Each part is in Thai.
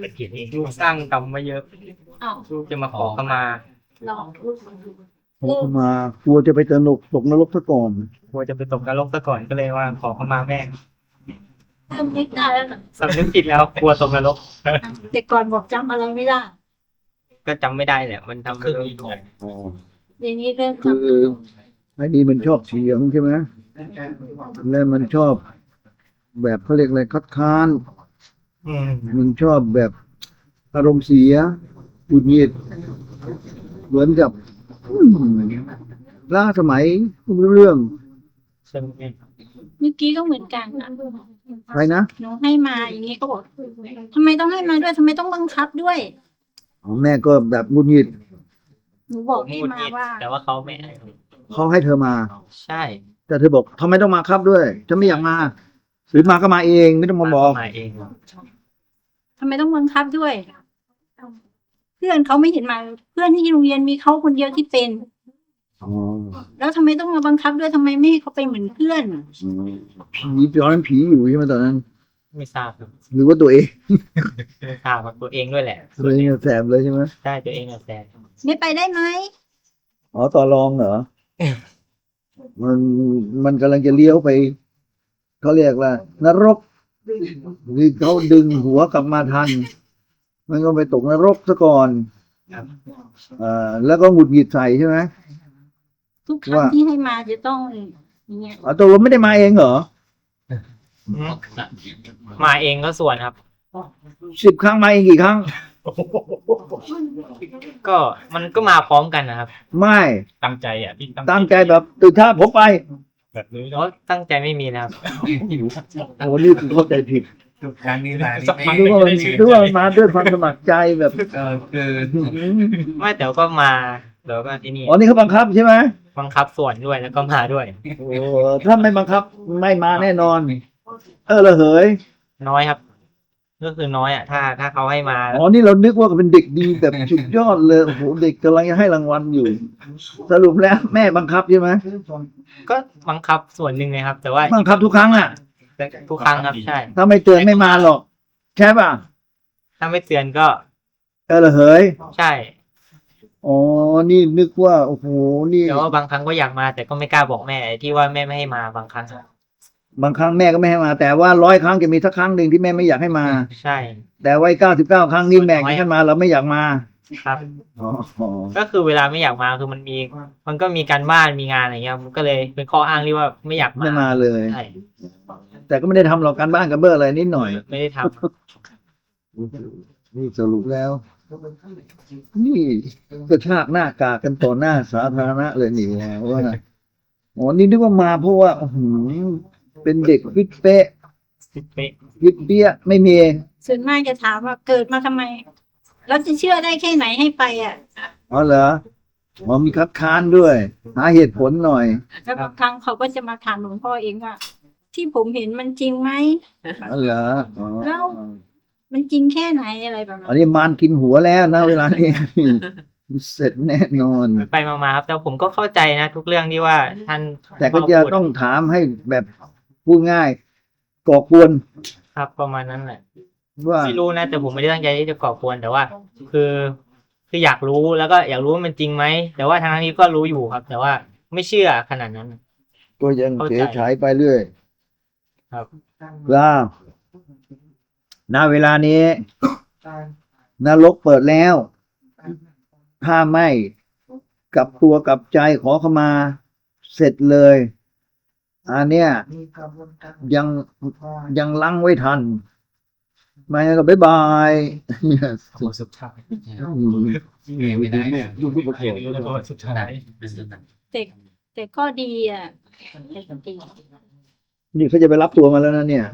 เป็นเขียนเองลูกสร้างกรรมมาเยอะอ้าวลูกจะมาขอขมาลองลูกขอเข้ามากลัวจะไปตนกตกนรกซะก่อนกลัวจะไปตกนรกซะก่อนก็เลยว่าขอขมาแม่ทำไม่ได้แล้วนะสำนึกผิดแล้วกลัวตกนรกแต่ก่อนบอกจำอะไรไม่ได้ก็จำไม่ได้แหละ มันทำครึ่งนี้ก่อนเดี๋ยวนี้เริ่มคือจำไอ้นี่มันชอบเสียงใช่ไหมแล้วมันชอบ แบบเขาเรียกอะไรคัดค้านอื มมันชอบแบบอารมณ์เสียหงุดหงิดเหมือนกับอืมล้าสมัยไม่รู้เรื่องใช่ไหมเมื่อกี้ก็เหมือนกันนะใครนะหนูให้มาอย่างนี้ก็บอกทำไมต้องให้มาด้วยทำไมต้องบังคับด้วยอ๋อแม่ก็แบบหงุดหงิดหนูบอกให้หงุดมาหงิดว่า แต่ว่าเขาไม่ให้เขาให้เธอมา ใช่แต่เธอบอกทำไมต้องมาครับด้วยฉันไม่อยากมาหรือมาก็มาเองไม่ต้องมาบอก มาเองทำไมต้องบังคับด้วย เพื่อนเขาไม่เห็นมา เพื่อนที่โรงเรียนมีเขาคนเดียวที่เป็น อ๋อแล้วทำไมต้องมาบังคับด้วยทำไมไม่ให้เขาเป็นเหมือนเพื่อนผีตอนนั้นผีอยู่ใช่ไหมตอนนั้น ไม่ทราบครับหรือว่าตัวเองไม่ทราบครับตัวเองด้วยแหละตัวเองแสบเลยใช่ไหมใช่ตัวเองอะแซนไม่ไปได้ไหมอ๋อต่อรองเหรอ มันมันกำลังจะเลี้ยวไปเขาเรียกว่านรก คือเขาดึงหัวกลับมาทัน มันก็ไปตกนรกซะก่อนอ่าแล้วก็หงุดหงิดใส่ใช่ไหมทุกครั้งที่ให้มาจะต้องอย่างเงี้ยอ๋อตกลงไม่ได้มาเองเหรอ มาเองก็ส่วนครับ สิบครั้งมาเองกี่ครั้ง ก็มันก็มาพร้อมกันนะครับ ไม่ ตั้งใจอะพี่ตั้งตั้งใจแบบตื่นเช้าผมไป แบบนี้เพราะตั้งใจไม่มีนะครับ โอ้นี่คือเข้าใจผิดทุกครั้งนี้มานี่สักพักนึกว่ามันนึกว่ามันมาด้วยความสมัครใจแบบเออคืออืมไม่แต่ก็มาเดี๋ยวก็ที่นี่อ๋อนี่เขาบังคับใช่ไหมบังคับส่วนด้วยแล้วก็มาด้วย โอ้ถ้าไม่บังคับไม่มาแน่นอน เออละเหยน้อยครับ ก็คือน้อยอะ ถ้าถ้าเขาให้มาอ๋อนี่เรานึกว่าเป็นเด็กดีแบบสุดยอดเลยโอ้โหเด็กกำลังจะให้รางวัลอยู่ สรุปแล้วแม่บังคับใช่ไหมก็บังคับส่วนหนึ่งเลยครับ แต่ว่าบังคับทุกครั้งอะทุกครั้งครับใช่ ถ้าไม่เตือนไม่มาหรอก ใช่ป่ะ ถ้าไม่เตือนก็เออละเหยใช่อ๋อ นี่นึกว่า โอ้โห นี่แต่ว่าบางครั้งก็อยากมา แต่ก็ไม่กล้าบอกแม่ไอ้ที่ว่าแม่ไม่ให้มาบางครั้ง บางครั้งแม่ก็ไม่ให้มา แต่ว่าร้อยครั้งจะมีสักครั้งหนึ่งที่แม่ไม่อยากให้มา ใช่ แต่ไว้เก้าสิบเก้าครั้งนี่แม่อยากให้มาเราไม่อยากมาครับอ๋ออ๋อก็คือเวลาไม่อยากมาคือมันมี มันก็มีการบ้านมีงานอะไรเงี้ยมันก็เลยเป็นข้ออ้างที่ว่าไม่อยากไม่มามาเลยใช่แต่ก็ไม่ได้ทำหรอกการบ้านกับเบอร์อะไรนิดหน่อย ไม่ได้ทำนี่สรุปแล้ว นี่กระชากหน้ากากกันต่อหน้าสาธารณะเลยนี่แล้วว่าอ๋อนี่นึกว่ามาเพราะว่าอื้อหือ เป็นเด็กฟิตเป๊ะเป๊ะฟิตเปี้ยไม่มีส่วนมากจะถามว่าเกิดมาทำไม เราจะเชื่อได้แค่ไหนให้ไปอะอ๋อเหรออ๋อมีคัดค้านด้วย หาเหตุผลหน่อย แล้วบางครั้งเขาก็จะมาถามหลวงพ่อเองว่า ที่ผมเห็นมันจริงไหม อ๋อเหรออ๋อแล้ว มันจริงแค่ไหนอะไรแบบนั้อันนนี้มารกินหัวแล้วนะเวลานี้ เสร็จแน่นอน ไปมาๆครับแต่ผมก็เข้าใจนะ ทุกเรื่องที่ว่าท่านแต่ก็จะต้องถามให้แบบ พูดง่ายก่อกวนครับประมาณนั้นแหละว่าไม่รู้นะแต่ผมไม่ได้ตั้งใจที่จะก่อกวนแต่ว่า คือคืออยากรู้แล้วก็อยากรู้ว่ามันจริงไหมแต่ว่าทางนี้ก็รู้อยู่ครับ แต่ว่าไม่เชื่อขนาดนั้น ก็ยังเข้าใจเฉยฉายไปเรื่อย ครับว่าณเวลานี้นรกเปิดแล้ว ถ้าไม่กลับตัวกลับใจขอเข้ามา เสร็จเลย อันเนี้ยยังยังลังไว้ทันไม่งั้นก็บ๊ายบายขอสุดท้ายไม่ได้เนี่ยยุ่งยุ่งกับผมแล้วก็สุดท้ายแต่แต่ก็ดีอะแต่ก็ดีนี่เขาจะไปรับตัวมาแล้วนะเนี่ย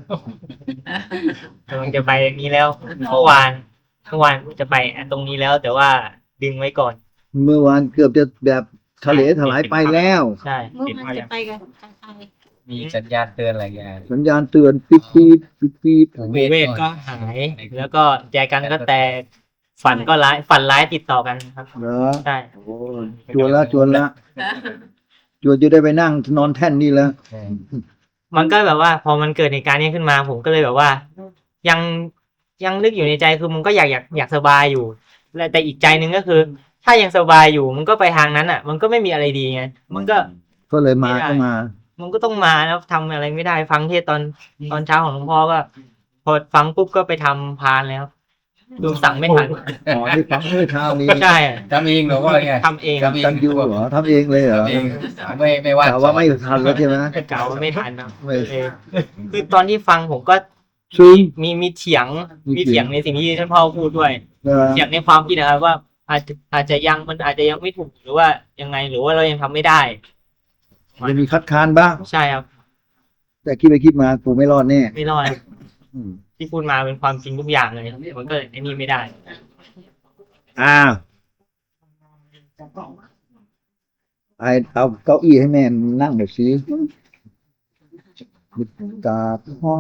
กำลังจะไปนี้แล้วเมื่อวานเมื่อวานจะไปตรงนี้แล้ว แต่ว่าดึงไว้ก่อน เมื่อวานเกือบจะแบบทะเลถลายไปแล้ว ใช่เมื่อวานจะไปกันกันไป มีสัญญาณเตือนอะไรอย่างสัญญาณเตือนปี๊ดปี๊ดปี๊ดปี๊ดเวทก็หาย แล้วก็แจกันก็แตกฝันก็ร้ายฝันร้ายติดต่อกันครับเหรอใช่โอ้จวนละจวนละจวนจะได้ไปนั่งนอนแท่นนี่แล้ว มันก็แบบว่า พอมันเกิดเหตุการณ์นี้ขึ้นมา ผมก็เลยแบบว่า ยังยังนึกอยู่ในใจคือมันก็อยากอยากอยากสบายอยู่แต่แต่อีกใจหนึ่งก็คือ ถ้ายังสบายอยู่มันก็ไปทางนั้นอะ มันก็ไม่มีอะไรดีไงมันก็ก็เลยมาไม่ได้ก็มา มันก็ต้องมาแล้วทำอะไรไม่ได้ฟังเทศน์ตอนตอนเช้าของหลวงพ่อก็ พอฟังปุ๊บก็ไปทำพานแล้วดูสั่งไม่ทันอ๋อที่ฟังเมื่อเช้านี้ใช่อะทำเองเหรอว่าไงทำเองทำเองกันยูเหรอทำเองเลยเหรอทำเองไม่ไม่ว่าแต่ว่าไม่ทันแล้วใช่ไหมเก่าไม่ทันนะไม่เออคือตอนที่ฟังผมก็ซึ่งมีมีเถียงมีมีเถีเถียยงงในสิ่งที่ท่านพ่อพูดด้วยเออเถียงในความคิดนะครับว่าอาจจะอาจจะยังมันอาจจะยังไม่ถูกหรือว่ายังไงหรือว่าเรายังทำไม่ได้ จะมีคัดค้านบ้าง ใช่ครับ แต่คิดไปคิดมากูไม่รอดแน่ไม่รอดอืมที่พูดมาเป็นความจริงทุกอย่างเลยมันก็ไอ้นี่ไม่ได้อ้าวไอเอาเก้าอี้ให้แม่นั่งหน่อยสิตาพ่อ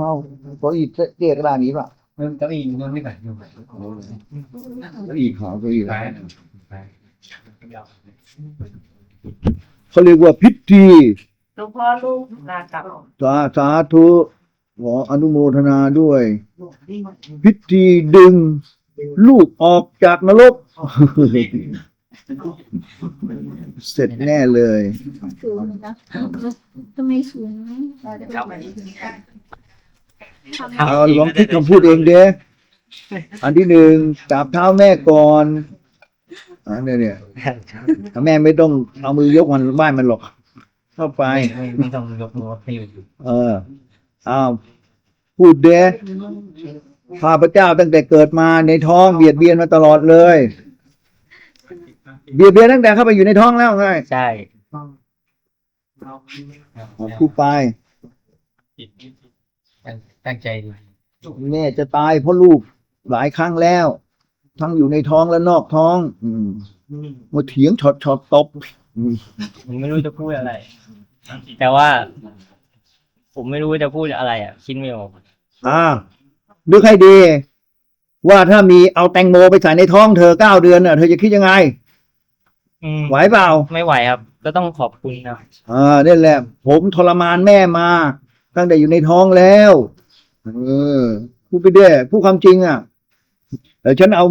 เก้าอี้เตี้ยกระดานนี้ป่ะมันเก้าอี้มันไม่ไหวอยู่ไหนเก้าอี้ขาวเก้าอี้ขาว เขาเรียกว่าพิธีหลวงพ่อลูกลากลับสาสาธุขออนุโมทนาด้วย พิธีดึง ลูกออกจากนรก เสร็จแน่เลย สูงนะทำไมสูงเอาลองคิดคำพูดเองเด้อันที่หนึ่งกราบเท้าแม่ก่อน อันนี้เนี่ยแม่ไม่ต้องเอามือยกมันบ้านมันหรอกเข้าไปไม่ไม่ต้องยกมือให้อยู่เอออ้าวพูดเด้ข้าพเจ้าตั้งแต่เกิดมาในท้องเบียดเบียนมาตลอดเลย เบียดเบียนตั้งแต่เข้าไปอยู่ในท้องแล้วไงใช่พูดไปตั้งตั้งใจดีแม่จะตายเพราะลูกหลายครั้งแล้ว ทั้งอยู่ในท้องและนอกท้อง อืมมาเถียงช็อตช็อตตบอืมผมไม่รู้จะพูดอะไร แต่ว่า ผมไม่รู้จะพูดอะไร อะ คิดไม่ออกอ่านึกให้ดี ว่าถ้ามีเอาแตงโมไปใส่ในท้องเธอเก้าเดือนน่ะเธอจะคิดยังไงอืมไหวเปล่า ไม่ไหวครับ ก็ต้องขอบคุณนะอ่านี่นแหละ ผมทรมานแม่มาตั้งแต่อยู่ในท้องแล้ว เออพูดไปเด้พูดความจริงอะ เดี๋ยวฉันเอา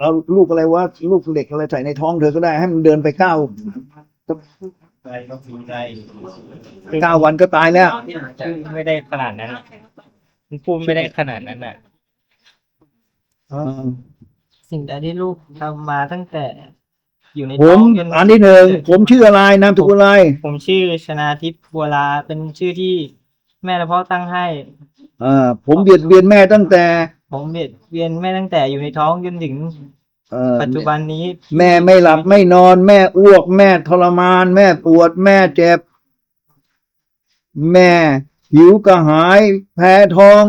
เอาลูกอะไรวะลูกเหล็กอะไรใส่ในท้องเธอก็ได้ให้มันเดินไปเก้าใจต้องมีใจเก้าวันก็ตายแล้ว ไม่ได้ขนาดนั้นมันพูดไม่ได้ขนาดนั้นอะอ่าสิ่งใดที่ลูกทำมาตั้งแต่ อยู่ในผท้อมงจนอันที่หนึ่งผมชื่ออะไรนามสกุลอะไรผมชื่อชนาทิพย์บัวลาเป็นชื่อที่แม่และพ่อตั้งให้อ่าผมเบียดเบียนแม่ตั้งแต่ ผมเบียดเบียนแม่ตั้งแต่อยู่ในท้องจนถึงเอ่อปัจจุบันนี้แม่ไม่หลับไม่นอน แม่อ้วก แม่ทรมาน แม่ปวด แม่เจ็บ แม่หิวกระหาย แพ้ท้อง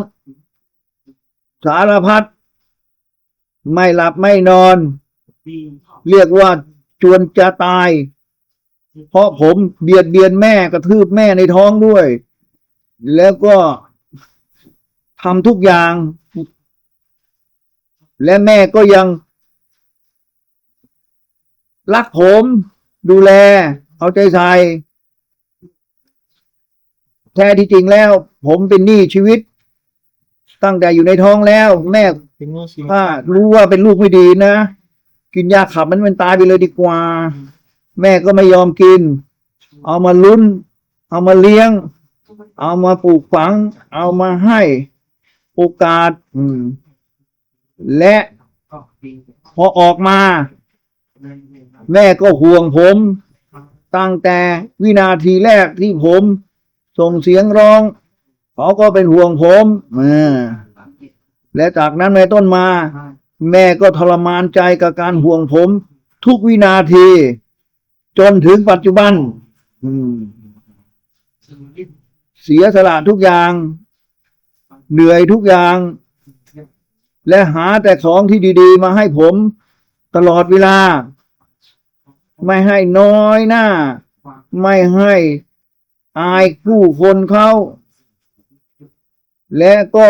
สารพัดไม่หลับไม่นอน เรียกว่าจวนจะตาย เพราะผมเบียดเบียนแม่กระทืบแม่ในท้องด้วย แล้วก็ทำทุกอย่าง และแม่ก็ยังรักผมดูแล เอาใจใส่แท้ที่จริงแล้ว ผมเป็นหนี้ชีวิต ตั้งแต่อยู่ในท้องแล้ว แม่เป็นหนี่ชีวิตถ้ารู้ว่าเป็นลูกไม่ดีนะ กินยาขับมันมันตายไปเลยดีกว่า แม่ก็ไม่ยอมกิน เอามาลุ้น เอามาเลี้ยง เอามาปลูกฝัง เอามาให้ โอกาส อืม และพอออกมา แม่ก็ห่วงผม ตั้งแต่วินาทีแรกที่ผม ส่งเสียงร้องเขาก็เป็นห่วงผมอ่าและจากนั้นในต้นมา แม่ก็ทรมานใจกับการห่วงผม ทุกวินาที จนถึงปัจจุบันเสียสละทุกอย่าง เหนื่อยทุกอย่าง และหาแต่ของที่ดีๆ มาให้ผม ตลอดเวลา ไม่ให้น้อยหน้า ไม่ให้อายผู้คนเขาและก็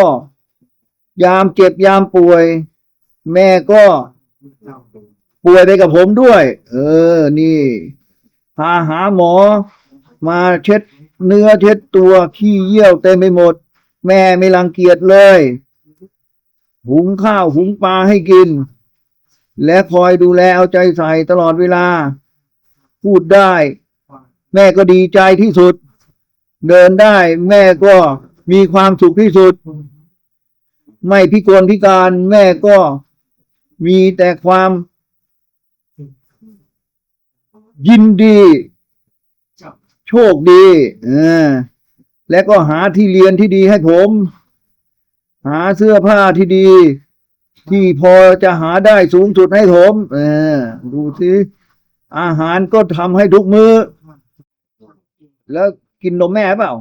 ยามเจ็บยามป่วย แม่ก็ป่วยไปกับผมด้วย เออ นี่พาหาหมอ มาเช็ดเนื้อเช็ดตัวขี้เยี่ยวเต็มไปหมด แม่ไม่รังเกียจเลย หุงข้าวหุงปลาให้กิน และคอยดูแลเอาใจใส่ตลอดเวลา พูดได้ แม่ก็ดีใจที่สุด เดินได้แม่ก็มีความสุขที่สุด ไม่พิกลพิการแม่ก็มีแต่ความยินดี โชคดี และก็หาที่เรียนที่ดีให้ผม หาเสื้อผ้าที่ดี ที่พอจะหาได้สูงสุดให้ผมเออดูสิอาหารก็ทำให้ทุกมือ้อ แล้วกินนมแม่เปล่า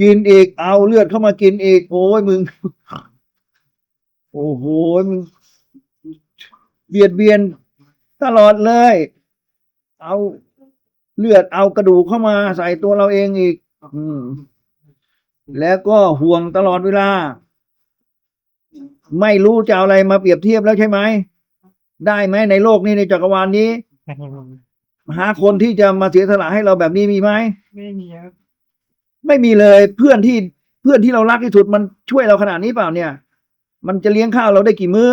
กินอีกเอาเลือดเข้ามากินอีก โอ้ยมึง โอ้โหมึงเบียดเบียนตลอดเลย เอาเลือดเอากระดูกเข้ามาใส่ตัวเราเองอีก อืม แล้วก็ห่วงตลอดเวลา ไม่รู้จะเอาอะไรมาเปรียบเทียบแล้วใช่ไหม ได้ไหมในโลกนี้ในจักรวาลนี้ หาคนที่จะมาเสียสละให้เราแบบนี้มีไหม ไม่มีครับ ไม่มีเลยเพื่อนที่เพื่อนที่เรารักที่สุดมันช่วยเราขนาดนี้เปล่าเนี่ย มันจะเลี้ยงข้าวเราได้กี่มื้อ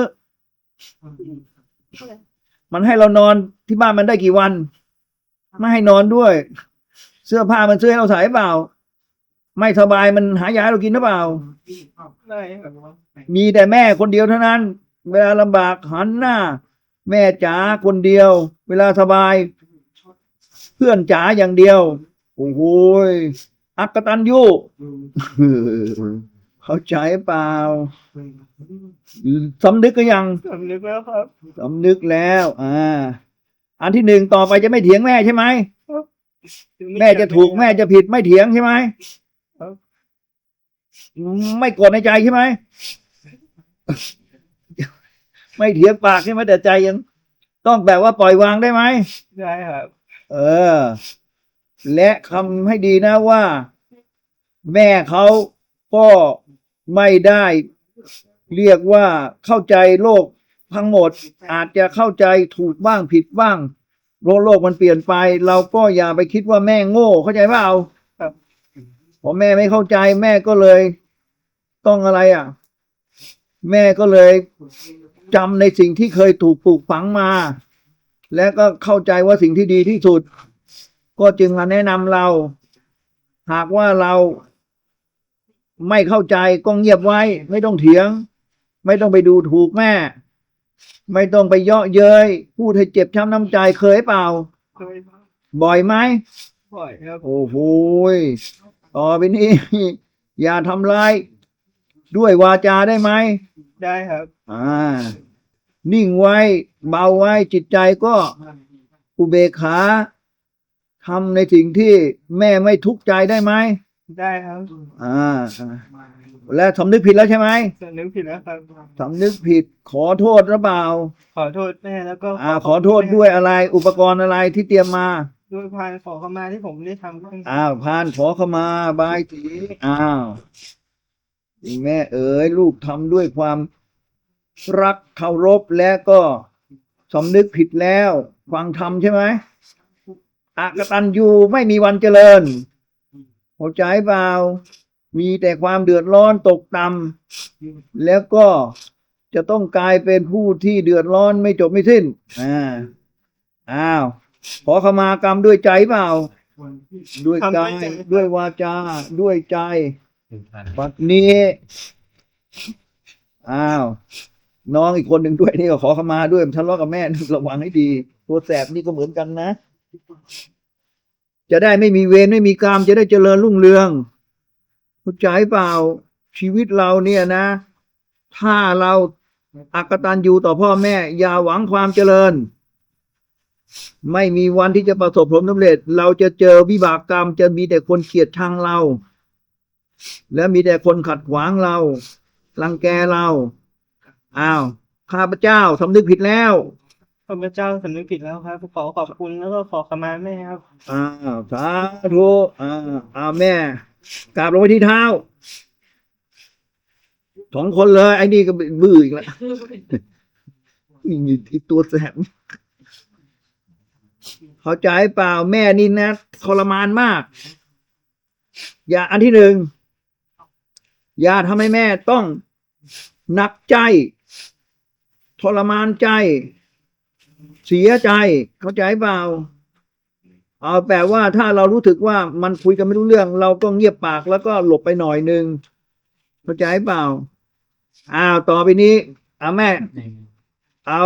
มันให้เรานอนที่บ้านมันได้กี่วัน ไม่ให้นอนด้วย เสื้อผ้ามันซื้อให้เราใส่เปล่า ไม่สบายมันหายาให้เรากินหรือเปล่า ได้ครับมีแต่แม่คนเดียวเท่านั้น เวลาลำบากหันหน้า แม่จ๋าคนเดียว เวลาสบาย เพื่อนจ๋าอย่างเดียว โอ้โหยอักตันยูเข้าใจเปล่าสำนึกก็ยังผมนึกแล้วครับสำนึกแล้ว อ่า อันที่หนึ่งต่อไปจะไม่เถียงแม่ใช่ไหมแม่จะถูกแม่จะผิดไม่เถียงใช่ไหมครับ ไม่โกรธในใจใช่ไหม ไม่เถียงปากใช่ไหมแต่ใจยัง ต้องแบบว่าปล่อยวางได้ไหมได้ครับ เออ และคำให้ดีนะว่า แม่เขาก็ไม่ได้เรียกว่าเข้าใจโลกทั้งหมด อาจจะเข้าใจถูกบ้างผิดบ้างโลกโลกมันเปลี่ยนไป เราก็อย่าไปคิดว่าแม่โง่เข้าใจเปล่าครับพอแม่ไม่เข้าใจแม่ก็เลย ต้องอะไรอะ แม่ก็เลยจำในสิ่งที่เคยถูกปลูกฝังมา และก็เข้าใจว่าสิ่งที่ดีที่สุด ก็จึงมาแนะนำเรา หากว่าเราไม่เข้าใจก็เงียบไว้ ไม่ต้องเถียง ไม่ต้องไปดูถูกแม่ ไม่ต้องไปเยาะเย้ยพูดให้เจ็บช้ำน้ำใจเคยเปล่าเคยครับบ่อยไหมบ่อยครับโอ้โหยต่อไปนี้อย่าทำร้าย ด้วยวาจาได้ไหมได้ครับ อ่า นิ่งไว้ เบาไว้จิตใจก็อุเบกขาทำในสิ่งที่แม่ไม่ทุกข์ใจได้ไหมได้ครับอ่า และสำนึกผิดแล้วใช่ไหมสำนึกผิดแล้วครับสำนึกผิดขอโทษหรือเปล่า ขอโทษแม่แล้วก็อ่า ขอโทษด้วยอะไร อุปกรณ์อะไรที่เตรียมมาด้วยพานขอเข้ามาที่ผมได้ทำขึ้นอ้าวพานขอเข้ามาบายสีอ้าวนี่ แม่เอ๋ยลูกทำด้วยความรักเคารพและก็สำนึกผิดแล้ว ฟังธรรมใช่ไหมอากตันยูไม่มีวันเจริญเข้าใจเปล่ามีแต่ความเดือดร้อนตกต่ำแล้วก็จะต้องกลายเป็นผู้ที่เดือดร้อนไม่จบไม่สิ้น อ่า อ้าว ขอขมากรรมด้วยใจเปล่า ด้วยกาย ด้วยวาจา ด้วยใจ บัดนี้ อ้าว น้องอีกคนหนึ่งด้วยนี่ก็ขอขมาด้วยทะเลาะกับแม่ระวังให้ดี ตัวแสบนี่ก็เหมือนกันนะ จะได้ไม่มีเวรไม่มีกรรมจะได้เจริญรุ่งเรืองเข้าใจเปล่าชีวิตเราเนี่ยนะ ถ้าเราอักตันอยู่ต่อพ่อแม่ อย่าหวังความเจริญ ไม่มีวันที่จะประสบผลสำเร็จ เราจะเจอวิบากกรรมจะมีแต่คนเกลียดชังเรา และมีแต่คนขัดขวางเรารังแกเราอ้าวข้าพเจ้าสำนึกผิดแล้วข้าพเจ้าสำนึกผิดแล้วครับขอขอบคุณแล้วก็ขอขมาแม่ครับอ้าวสาธุอ้าวอ้าวแม่กราบลงไปที่เท้าสองคนเลยไอ้นี่ก็บื้ออีกแล้วนี่ที่ตัวแสบเข้าใจเปล่าแม่นี่นะทรมานมาก อย่าอันที่หนึ่ง อย่าทำให้แม่ต้องหนักใจ ทรมานใจ เสียใจ เข้าใจเปล่า เอาแปลว่าถ้าเรารู้สึกว่ามันคุยกันไม่รู้เรื่อง เราก็เงียบปากแล้วก็หลบไปหน่อยหนึ่งเข้าใจเปล่า อ้าวต่อไปนี้เอาแม่ เอา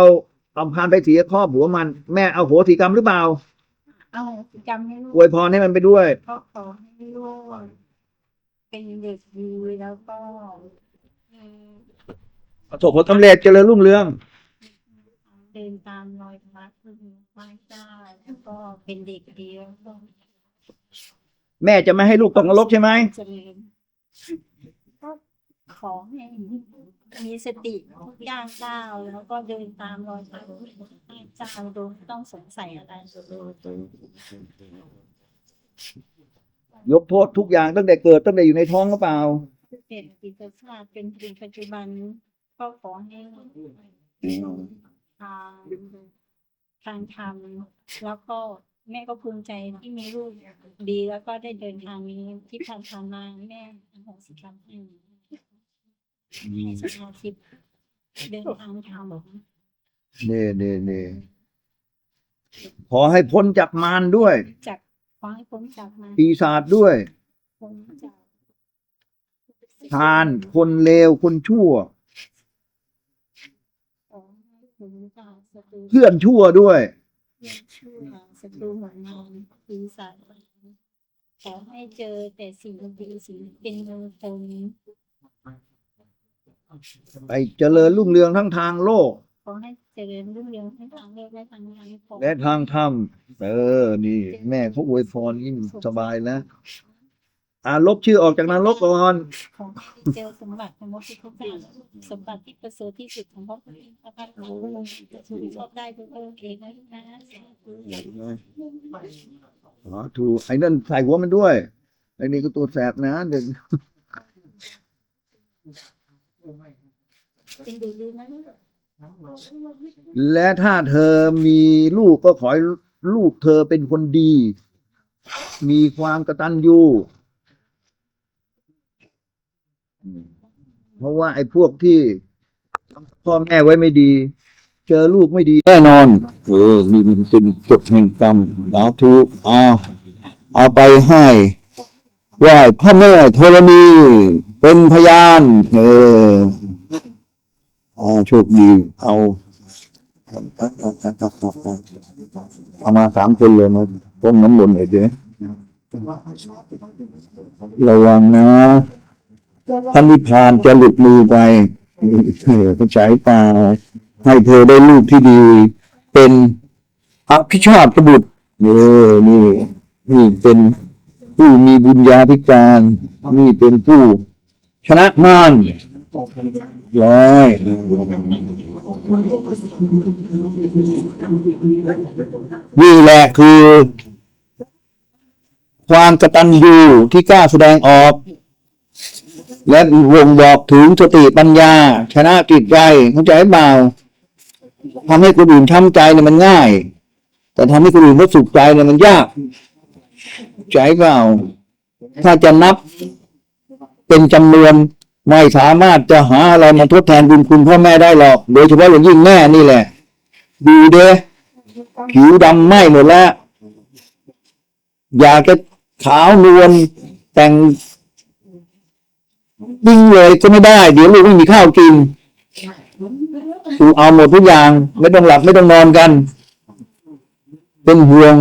เอาพานไปเสียข้อผัวมัน แม่เอาโหสิกรรมหรือเปล่า เอาจำให้ลูอวยพรให้มันไปด้วย ก็ขอให้ลูก เป็นเด็กดีแล้วก็อืมประสบผลสำเร็จเจริญรุ่งเรือง เดินตามรอยพระคุณไหว้เจ้าแล้วก็เป็นเด็กดีแล้วก็แม่จะไม่ให้ลูกตกนรกใช่ไหมเจริญก็ขอให้มีสติทุกย่างก้าวแล้วก็เดินตามรอยพระให้เจ้าโดยไม่ต้องสงสัยอะไร ยกโทษทุกอย่างตั้งแต่เกิดตั้งแต่อยู่ในท้องหรือเปล่าเป็นอดีตชาติเป็นถึงปัจจุบันก็ขอให้ทางทางธรรมแล้วก็แม่ก็ภูมิใจที่มีลูกดีแล้วก็ได้เดินทางนี้ที่ผ่านทางมาแม่อโหสิกรรมให้ให้สมาธิเดินทางธรรมเน่เน่เน่ขอให้พ้นจากมารด้วยจาก ขอให้พ้นจากมาปีศาจด้วยพ้นจากทานคนเลวคนชั่ว ขอให้พ้นจากศัตรูเพื่อนชั่วด้วยเรื่องชั่วศัตรูหัวงานปีศาจขอให้เจอแต่สิ่งดีสิ่งเป็นมงคล ไปเจริญรุ่งเรืองทั้งทางโลก ขอให้เจริญรุ่งเรืองทั้งทางโลกและทางงานขอและทางธรรมเออ นี่ แม่เขาอวยพรยิ่งสบายแล้วอ่าลบชื่อออกจากนรกก่อนขอให้เจอสมบัติของพระพุทธเจ้าสมบัติที่ประเสริฐที่สุดของพระพุทธเจ้ารู้จะถูกชอบได้ทุกเรื่องเองนะลูกนะสาธุอ๋อถูกไอ้นั่นใส่หัวมันด้วยไอ้นี่ก็ตัวแสบนะหนึ่งเป็นดีดีนะลูก และถ้าเธอมีลูกก็ขอให้ลูกเธอเป็นคนดี มีความกระตัญญูอืมเพราะว่าไอ้พวกที่พ่อแม่ไว้ไม่ดี เจอลูกไม่ดี แน่นอนเออนี่มันเป็นกฎแห่งกรรมสาธุเอาเอาไปให้ไหว้พ่อแม่ธรณีเป็นพยาน เออ อ่าโชคดีเอาเอามาสามคนเลยมาต้มน้ำมนต์หน่อยเจ๊ระวังนะท่านนิพพานจะหลุดมือไปเออเข้าใจเปาให้เธอได้ลูกที่ดี เป็นอภิชาติบุตรเออนี่นี่เป็นผู้มีบุญญาธิการ นี่เป็นผู้ชนะมาร ร้อยนี่แหละคือ ความกตัญญูที่กล้าแสดงออก และวงบอกถึงสติปัญญา ชนะจิตใจเข้าใจเปล่าทำให้คนอื่นช้ำใจเนี่ยมันง่าย แต่ทำให้คนอื่นเขาสุขใจเนี่ยมันยากใจเปล่าถ้าจะนับเป็นจำนวน ไม่สามารถจะหาอะไรมาทดแทนบุญคุณพ่อแม่ได้หรอก โดยเฉพาะอย่างยิ่งแม่นี่แหละ ดูเด้ผิวดำไหม้หมดแล้ว อยากจะขาวนวลแต่งวิ่งเลยก็ไม่ได้ เดี๋ยวลูกไม่มีข้าวกินกูเอาหมดทุกอย่าง ไม่ต้องหลับไม่ต้องนอนกัน เป็นห่วง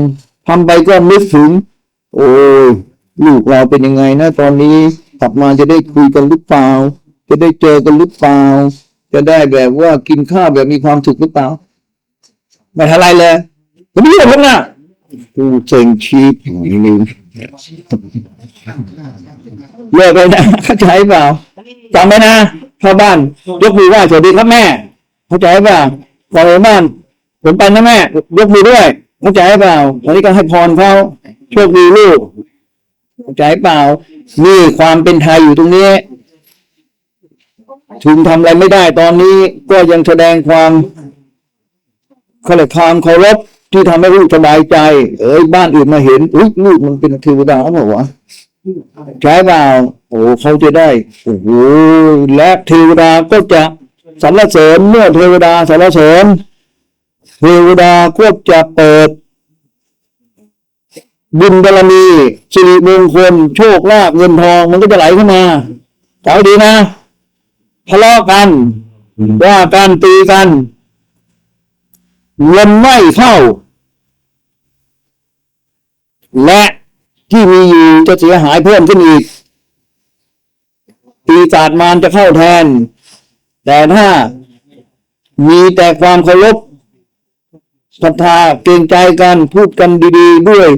ทำไปก็นึกถึง โอ้ยลูกเราเป็นยังไงนะตอนนี้ กลับมาจะได้คุยกันหรือเปล่า จะได้เจอกันหรือเปล่า จะได้แบบว่ากินข้าวแบบมีความสุขหรือเปล่า ไม่ทำอะไรเลยไม่รู้พวกน่ะกูเซ็งชีพอย่างนี้เลิกเลยนะเข้าใจเปล่าจำไว้นะเข้าบ้าน ยกมือไหว้สวัสดีครับแม่ เข้าใจเปล่าพอไปบ้าน ผมไปนะแม่ ยกมือด้วย เข้าใจเปล่าวันนี้ก็ให้พรเขาโชคดีลูก เข้าใจเปล่า นี่ความเป็นไทยอยู่ตรงนี้ถึงทำอะไรไม่ได้ตอนนี้ก็ยังแสดงความเขาเรียกความเคารพที่ทำให้ลูกสบายใจ เอ้ยบ้านอื่นมาเห็นอุ้ยลูกมันเป็นเทวดาเขาบอกว่าใช้เปล่าโอ้เขาจะได้โอ้โหและเทวดาก็จะสรรเสริญเมื่อเทวดาสรรเสริญเทวดาก็จะเปิด บุญบารมีสิริมงคลโชคลาภเงินทองมันก็จะไหลเข้ามาเจ้าดีนะทะเลาะกันว่ากันตีกันเงินไม่เข้า และที่มีอยู่จะเสียหายเพิ่มขึ้นอีกปีศาจมารจะเข้าแทน แต่ถ้ามีแต่ความเคารพศรัทธาเกรงใจกันพูดกันดี ๆ ด้วย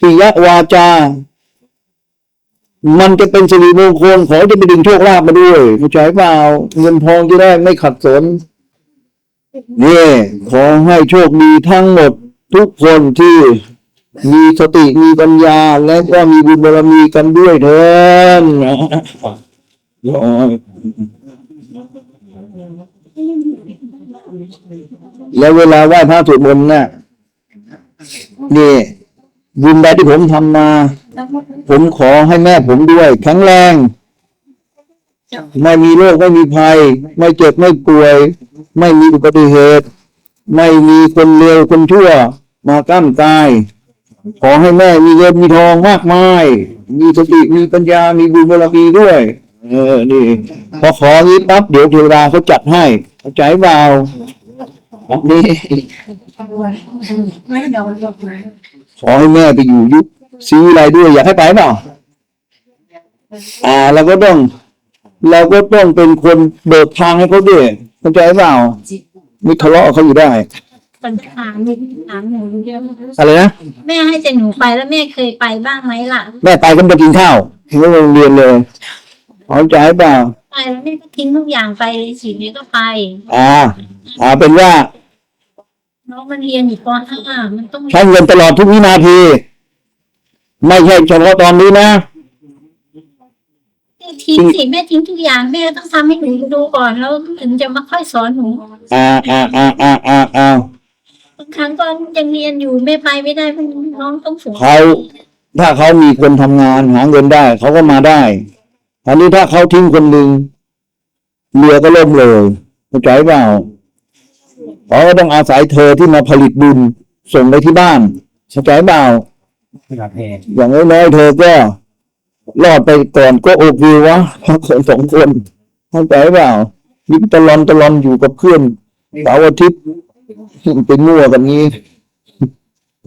ปิยวาจา มันจะเป็นสิริมงคลขอจะไปดึงโชคลาภมาด้วยเข้าใจเปล่าเงินทองจะได้ไม่ขัดสนนี่ขอให้โชคดีทั้งหมดทุกคนที่มีสติมีปัญญา และก็มีบุญบารมีกันด้วยเถินแล้วเวลาไหว้พระสวดมนต์น่ะนี่ บุญใดที่ผมทำมา ผมขอให้แม่ผมด้วยแข็งแรง ไม่มีโรคไม่มีภัย ไม่เจ็บไม่ป่วย ไม่มีอุบัติเหตุ ไม่มีคนเลวคนชั่ว มาก้ามกาย ขอให้แม่มีเงินมีทองมากมาย มีสติมีปัญญามีบุญบารมีด้วย เออ นี่ พอของี้ปั๊บเดี๋ยวเทวดาเขาจัดให้เข้าใจเปล่านี่ ไม่เดาหรอกนะขอให้แม่ไปอยู่ยุคศรีวิไลด้วยอยากให้ไปเปล่าอ่าเราก็ต้องเราก็ต้องเป็นคนเบิกทางให้เขาด้วยเข้าใจเปล่าไม่ทะเลาะกับเขาอยู่ได้ปัญหาหนูถามหนูเยอะอะไรนะแม่ให้แต่หนูไปแล้วแม่เคยไปบ้างไหมล่ะ แม่ไปก็ไปกินข้าวเห็นว่าโรงเรียนเลยเข้าใจเปล่าไปแล้วแม่ก็ทิ้งทุกอย่างไปเลยสิแม่ก็ไป อ่าอ่าเป็นว่า น้องมันเรียนอยู่ป .5 มันต้องใช้เงินตลอดทุกวินาที ไม่ใช่เฉพาะตอนนี้นะ ทิ้งสิแม่ทิ้งทุกอย่างแม่ต้องทำให้หนูดูก่อนแล้วถึงจะมาค่อยสอนหนูอ่าอ่าอ่าอ่าอ่าอ่าบางครั้งก็ยังเรียนอยู่แม่ไปไม่ได้เพราะน้องต้องสูงเขาถ้าเขามีคนทำงานหาเงินได้ เขาก็มาได้อันนี้ถ้าเขาทิ้งคนหนึ่งเรือก็ล่มเลยเข้าใจเปล่า เขาก็ต้องอาศัยเธอที่มาผลิตบุญส่งไปที่บ้านเข้าใจเปล่ากาแฟอย่างน้อยๆเธอก็รอดไปก่อนก็โอเควะคนสองคนเข้าใจเปล่านี่ตะลอนตะลอนอยู่กับเพื่อนเสาร์อาทิตย์ไปมั่วกันนี้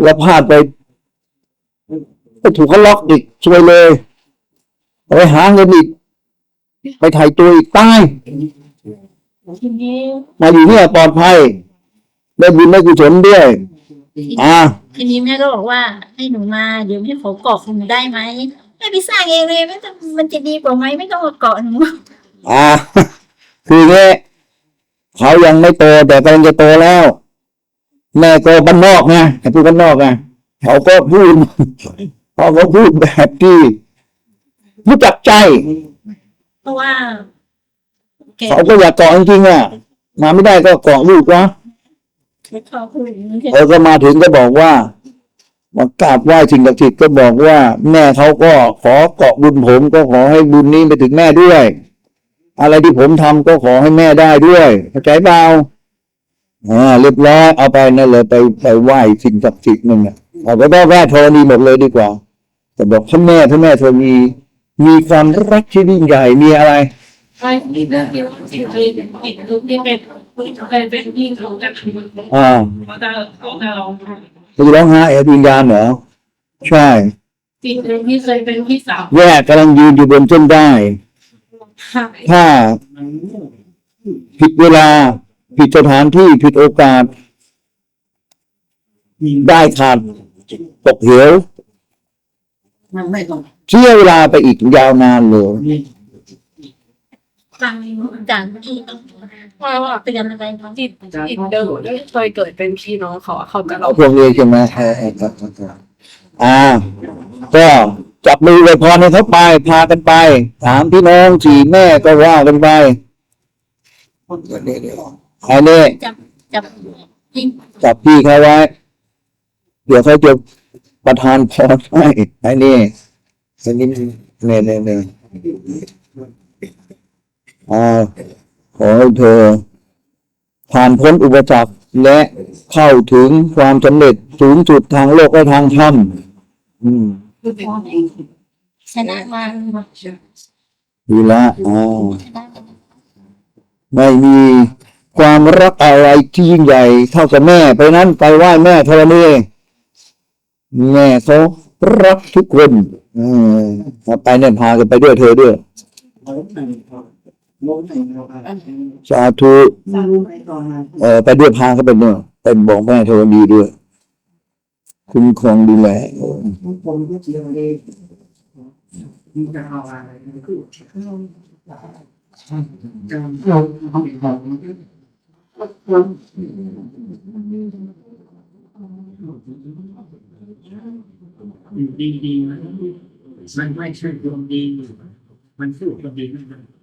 แล้วพลาดไปก็ถูกเขาล็อกอีกช่วยเลยเอาไปหาเงินอีกไปถ่ายตัวอีกตายทีนี้มาอยู่เนี่ยปลอดภัย ได้บุญได้กุศลด้วย อ่า ทีนี้แม่ก็บอกว่าให้หนูมาเดี๋ยวแม่ขอเกาะหนูได้ไหมแม่ไปสร้างเองเลยไม่ต้องมันจะดีกว่าไหมไม่ต้องมาเกาะหนูอ่า คือเงี้ยเขายังไม่โตแต่กำลังจะโตแล้ว แม่ก็บ้านนอกไงไอ้พูดบ้านนอกไงเขาก็พูดเขาก็พูดแบบที่รู้จักใจ เพราะว่าแกเขาก็อยากเกาะจริงๆอะ มาไม่ได้ก็เกาะลูกวะเขาพูดอย่างนี้เออก็มาถึงก็บอกว่ามากราบไหว้สิ่งศักดิ์สิทธิ์ก็บอกว่า แม่เขาก็ขอเกาะบุญผมก็ขอให้บุญนี้ไปถึงแม่ด้วย อะไรที่ผมทำก็ขอให้แม่ได้ด้วยเข้าใจเปล่าอ่าเรียบร้อยเอาไปนั่นเลยไปไปไหว้สิ่งศักดิ์สิทธิ์นึงอะเอาไปก็แม่ธรณีหมดเลยดีกว่า แต่บอกถ้าแม่ถ้าแม่ธรณีมีความรักที่ยิ่งใหญ่มีอะไรใช่ที่เรื่องที่ว่าที่เคยเป็นผิดรูปที่เป็น เคยเป็นยิ่งเขาจะอ่าเขาจะเขาจะร้องไห้จะร้องไห้แอบวิญญาณเหรอใช่จริงๆที่เคยเป็นพี่สาวแย่กำลังยืนอยู่บนเส้นได้ค่ะถ้าผิดเวลา ผิดสถานที่ผิดโอกาส ได้ขาดตกเหวมันไม่ต้อง เสียเวลาไปอีกยาวนานเลย ฟังจากที่ว่าว่าเตือนอะไรบ้างจิตจิตเดิมที่เคยเกิดเป็นพี่น้องเขาอะเขาจะเอาองพวกนี้ใช่ไหมเออเออเออเอออ่าก็จับมือไว้พรให้เขาไปพากันไปถามพี่น้องสี่แม่ก็ว่ากันไปอันนี้จับจับจับพี่เขาไว้ เดี๋ยวเขาจะประทานพรให้อ้นี่อันนี้เนี่ยเนี่ยเนี่ย อ่าขอให้เธอ ผ่านพ้นอุปสรรคและเข้าถึงความสำเร็จสูงสุดทางโลกและทางธรรมอืมชนะมาดีละอ่าไม่มีความรักอะไรที่ยิ่งใหญ่เท่ากับแม่ ไปนั้นไปไหว้แม่ธรณีแม่เขารักทุกคนออเอาไปเนี่ยพากันไปด้วยเธอด้วย สาธุเออไปด้วยพาเขาไปด้วยไปบอกแม่ธรณีด้วยคุ้มครองดูแลดีดีๆมันไม่ใช่ดวงดีมันสู้คนดีไม่ได้